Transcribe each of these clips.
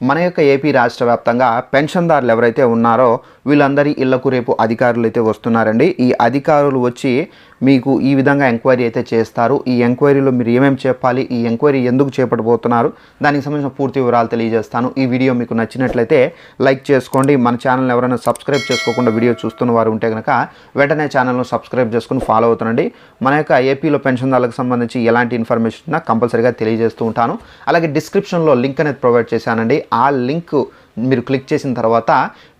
మన యొక్క ఏపీ రాష్ట్ర వ్యాప్తంగా పెన్షన్దారులు ఎవరైతే ఉన్నారో వీళ్ళందరి ఇళ్ళకు రేపు అధికారులు అయితే వస్తున్నారండి. ఈ అధికారులు వచ్చి మీకు ఈ విధంగా ఎంక్వైరీ అయితే చేస్తారు. ఈ ఎంక్వైరీలో మీరు ఏమేమి చెప్పాలి ఈ ఎంక్వైరీ ఎందుకు చేపట్టబోతున్నారు దానికి సంబంధించిన పూర్తి వివరాలు తెలియజేస్తాను. ఈ వీడియో మీకు నచ్చినట్లయితే లైక్ చేసుకోండి. మన ఛానల్ ఎవరైనా సబ్స్క్రైబ్ చేసుకోకుండా వీడియో చూస్తున్న వారు ఉంటే కనుక వెంటనే ఛానల్ను సబ్స్క్రైబ్ చేసుకుని ఫాలో అవుతుండండి. మన యొక్క ఏపీలో పెన్షన్దారులకు సంబంధించి ఎలాంటి ఇన్ఫర్మేషన్ కంపల్సరీగా తెలియజేస్తూ ఉంటాను. అలాగే డిస్క్రిప్షన్లో లింక్ అనేది ప్రొవైడ్ చేశానండి. ఆ లింక్ మీరు క్లిక్ చేసిన తర్వాత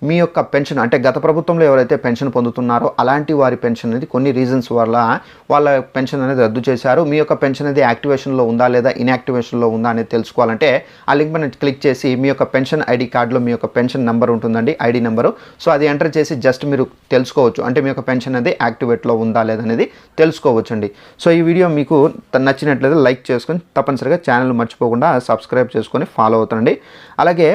మీ యొక్క పెన్షన్ అంటే గత ప్రభుత్వంలో ఎవరైతే పెన్షన్ పొందుతున్నారో అలాంటి వారి పెన్షన్ అనేది కొన్ని రీజన్స్ వల్ల వాళ్ళ పెన్షన్ అనేది రద్దు చేశారు. మీ యొక్క పెన్షన్ అనేది యాక్టివేషన్లో ఉందా లేదా ఇన్యాక్టివేషన్లో ఉందా అనేది తెలుసుకోవాలంటే ఆ లింక్ మీద క్లిక్ చేసి మీ యొక్క పెన్షన్ ఐడి కార్డులో మీ యొక్క పెన్షన్ నెంబర్ ఉంటుందండి ఐడి నెంబరు. సో అది ఎంటర్ చేసి జస్ట్ మీరు తెలుసుకోవచ్చు. అంటే మీ యొక్క పెన్షన్ అనేది యాక్టివేట్లో ఉందా లేదా అనేది తెలుసుకోవచ్చు అండి సో ఈ వీడియో మీకు నచ్చినట్లయితే లైక్ చేసుకొని తప్పనిసరిగా ఛానల్ మర్చిపోకుండా సబ్స్క్రైబ్ చేసుకొని ఫాలో అవుతుండండి. అలాగే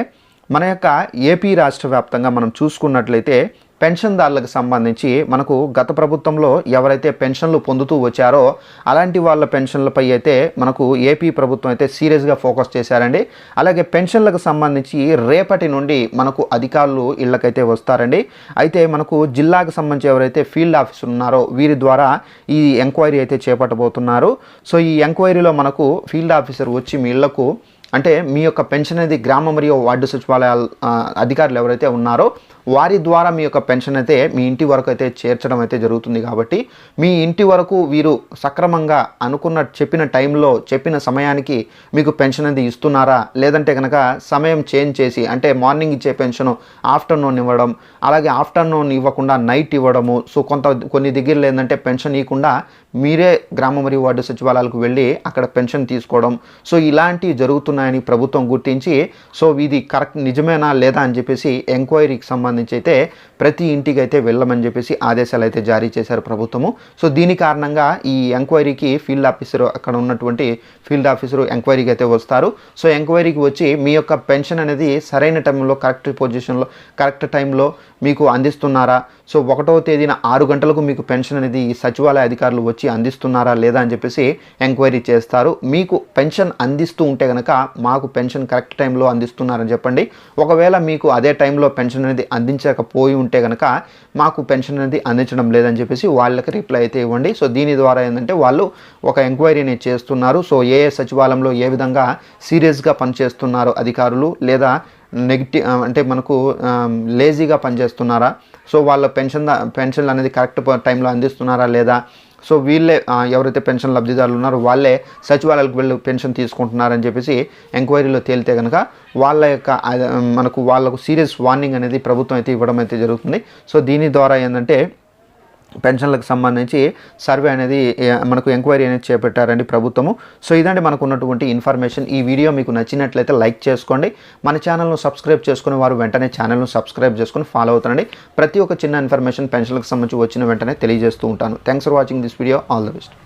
మన యొక్క ఏపీ రాష్ట్ర వ్యాప్తంగా మనం చూసుకున్నట్లయితే పెన్షన్దారులకు సంబంధించి మనకు గత ప్రభుత్వంలో ఎవరైతే పెన్షన్లు పొందుతూ వచ్చారో అలాంటి వాళ్ళ పెన్షన్లపై అయితే మనకు ఏపీ ప్రభుత్వం అయితే సీరియస్గా ఫోకస్ చేశారండి. అలాగే పెన్షన్లకు సంబంధించి రేపటి నుండి మనకు అధికారులు ఇళ్ళకైతే వస్తారండి. అయితే మనకు జిల్లాకు సంబంధించి ఎవరైతే ఫీల్డ్ ఆఫీసర్ ఉన్నారో వీరి ద్వారా ఈ ఎంక్వైరీ అయితే చేపట్టబోతున్నారు. సో ఈ ఎంక్వైరీలో మనకు ఫీల్డ్ ఆఫీసర్ వచ్చి మీ ఇళ్ళకు అంటే మీ యొక్క పెన్షన్ అనేది గ్రామ మరియు వార్డు సచివాలయాల అధికారులు ఎవరైతే ఉన్నారో వారి ద్వారా మీ యొక్క పెన్షన్ అయితే మీ ఇంటి వరకు అయితే చేర్చడం అయితే జరుగుతుంది కాబట్టి మీ ఇంటి వరకు వీరు సక్రమంగా అనుకున్న చెప్పిన టైంలో చెప్పిన సమయానికి మీకు పెన్షన్ అనేది ఇస్తున్నారా? లేదంటే కనుక సమయం చేంజ్ చేసి అంటే మార్నింగ్ ఇచ్చే పెన్షన్ ఆఫ్టర్నూన్ ఇవ్వడం అలాగే ఆఫ్టర్నూన్ ఇవ్వకుండా నైట్ ఇవ్వడము సో కొంత కొన్ని దగ్గరలో ఏంటంటే పెన్షన్ ఇవ్వకుండా మీరే గ్రామ మరియు వార్డు సచివాలయాలకు వెళ్ళి అక్కడ పెన్షన్ తీసుకోవడం. సో ఇలాంటివి జరుగుతున్నాయని ప్రభుత్వం గుర్తించి సో ఇది కరెక్ట్ నిజమేనా లేదా అని చెప్పేసి ఎంక్వైరీకి సంబంధించి అయితే ప్రతి ఇంటికి అయితే వెళ్ళమని చెప్పేసి ఆదేశాలు అయితే జారీ చేశారు ప్రభుత్వము. సో దీని కారణంగా ఈ ఎంక్వైరీకి ఫీల్డ్ ఆఫీసర్ అక్కడ ఉన్నటువంటి ఫీల్డ్ ఆఫీసర్ ఎంక్వైరీకి అయితే వస్తారు. సో ఎంక్వైరీకి వచ్చి మీ యొక్క పెన్షన్ అనేది సరైన టైంలో కరెక్ట్ పొజిషన్లో కరెక్ట్ టైంలో మీకు అందిస్తున్నారా? సో ఒకటవ తేదీన ఆరు గంటలకు మీకు పెన్షన్ అనేది ఈ సచివాలయ అధికారులు వచ్చి అందిస్తున్నారా లేదా అని చెప్పేసి ఎంక్వైరీ చేస్తారు. మీకు పెన్షన్ అందిస్తూ ఉంటే కనుక మాకు పెన్షన్ కరెక్ట్ టైంలో అందిస్తున్నారని చెప్పండి. ఒకవేళ మీకు అదే టైంలో పెన్షన్ అనేది అందించకపోయి ఉంటే కనుక మాకు పెన్షన్ అనేది అందించడం లేదని చెప్పేసి వాళ్ళకి రిప్లై అయితే ఇవ్వండి. సో దీని ద్వారా ఏంటంటే వాళ్ళు ఒక ఎంక్వైరీని చేస్తున్నారు. సో ఏ సచివాలయంలో ఏ విధంగా సీరియస్గా పనిచేస్తున్నారు అధికారులు లేదా నెగిటివ్ అంటే మనకు లేజీగా పనిచేస్తున్నారా? సో వాళ్ళ పెన్షన్ పెన్షన్లు అనేది కరెక్ట్ టైంలో అందిస్తున్నారా లేదా? సో వీళ్ళే ఎవరైతే పెన్షన్ లబ్ధిదారులు ఉన్నారో వాళ్ళే సచివాలయాలకు వెళ్ళి పెన్షన్ తీసుకుంటున్నారని చెప్పేసి ఎంక్వైరీలో తేలితే కనుక వాళ్ళ యొక్క మనకు వాళ్ళకు సీరియస్ వార్నింగ్ అనేది ప్రభుత్వం అయితే ఇవ్వడం అయితే జరుగుతుంది. సో దీని ద్వారా ఏంటంటే పెన్షన్లకు సంబంధించి సర్వే అనేది మనకు ఎంక్వైరీ అనేది చేపట్టారండి ప్రభుత్వము. సో ఇదండి మనకు ఉన్నటువంటి ఇన్ఫర్మేషన్. ఈ వీడియో మీకు నచ్చినట్లయితే లైక్ చేసుకోండి. మన ఛానల్ను సబ్స్క్రైబ్ చేసుకుని వారు వెంటనే ఛానల్ను సబ్స్క్రైబ్ చేసుకుని ఫాలో అవుతారండి. ప్రతి ఒక్క చిన్న ఇన్ఫర్మేషన్ పెన్షన్లకు సంబంధించి వచ్చిన వెంటనే తెలియజేస్తూ ఉంటాను. Thanks for watching this video all the best